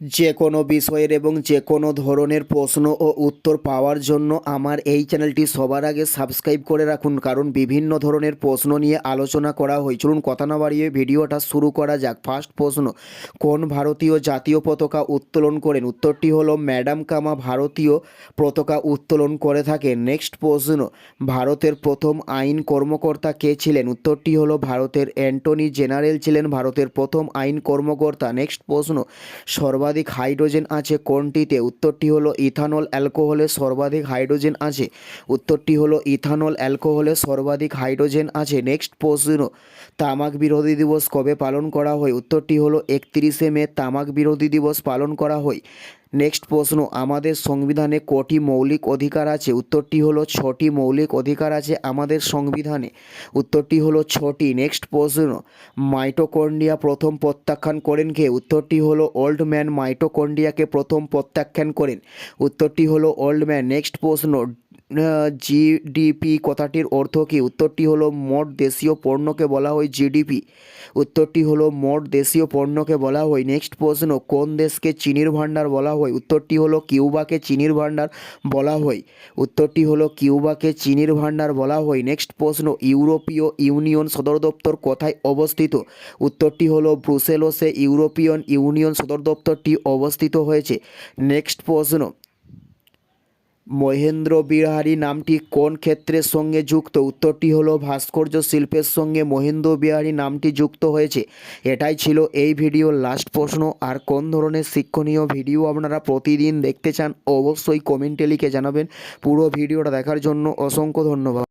যে কোনো বিষয়ের এবং যে কোনো ধরনের প্রশ্ন ও উত্তর পাওয়ার জন্য আমার এই চ্যানেলটি সবার আগে সাবস্ক্রাইব করে রাখুন, কারণ বিভিন্ন ধরনের প্রশ্ন নিয়ে আলোচনা করা হয়। চলুন কথা না বাড়িয়ে ভিডিওটা শুরু করা যাক। ফার্স্ট প্রশ্ন, কোন ভারতীয় জাতীয় পতাকা উত্তোলন করেন? উত্তরটি হলো, ম্যাডাম কামা ভারতীয় পতাকা উত্তোলন করে থাকে। নেক্সট প্রশ্ন, ভারতের প্রথম আইন কর্মকর্তা কে ছিলেন? উত্তরটি হলো, ভারতের অ্যান্টনি জেনারেল ছিলেন ভারতের প্রথম আইন কর্মকর্তা। নেক্সট প্রশ্ন সর্বাধিক হাইড্রোজেন আছে কোনটিতে? উত্তরটি হলো ইথানল অ্যালকোহলে সর্বাধিক হাইড্রোজেন আছে। উত্তরটি হলো ইথানল অ্যালকোহলে সর্বাধিক হাইড্রোজেন আছে। নেক্সট প্রশ্ন, তামাক বিরোধী দিবস কবে পালন করা হয়? উত্তরটি হলো একত্রিশে মে, তামাক বিরোধী দিবস পালন করা হয়। নেক্সট প্রশ্ন, আমাদের সংবিধানে কটি মৌলিক অধিকার আছে? উত্তরটি হলো ছটি মৌলিক অধিকার আছে আমাদের সংবিধানে। উত্তরটি হলো ছটি। নেক্সট প্রশ্ন মাইটোকন্ডিয়া প্রথম প্রত্যাখ্যান করেন কে? উত্তরটি হলো ওল্ড ম্যান মাইটোকন্ডিয়াকে প্রথম প্রত্যাখ্যান করেন। উত্তরটি হলো ওল্ড ম্যান নেক্সট প্রশ্ন জিডিপি কথাটির অর্থ কী? উত্তরটি হলো মোট দেশীয় পণ্যকে বলা হয় জিডিপি উত্তরটি হলো মোট দেশীয় পণ্যকে বলা হয়। নেক্সট প্রশ্ন, কোন দেশকে চিনির ভাণ্ডার বলা হয়? উত্তরটি হলো কিউবাকে চিনির ভাণ্ডার বলা হয়। উত্তরটি হলো কিউবাকে চিনির ভাণ্ডার বলা হয়। নেক্সট প্রশ্ন, ইউরোপীয় ইউনিয়ন সদর দপ্তর কোথায় অবস্থিত? উত্তরটি হলো ব্রুসেলসে ইউরোপিয়ান ইউনিয়ন সদর দপ্তরটি অবস্থিত হয়েছে। নেক্সট প্রশ্ন মহেন্দ্র বিহারী নামটি কোন ক্ষেত্রের সঙ্গে যুক্ত? উত্তরটি হলো ভাস্কর্য শিল্পের সঙ্গে মহেন্দ্র বিহারী নামটি যুক্ত হয়েছে। এটাই ছিল এই ভিডিওর লাস্ট প্রশ্ন। আর কোন ধরনের শিক্ষণীয় ভিডিও আপনারা প্রতিদিন দেখতে চান, অবশ্যই কমেন্টে লিখে জানাবেন। পুরো ভিডিওটা দেখার জন্য অসংখ্য ধন্যবাদ।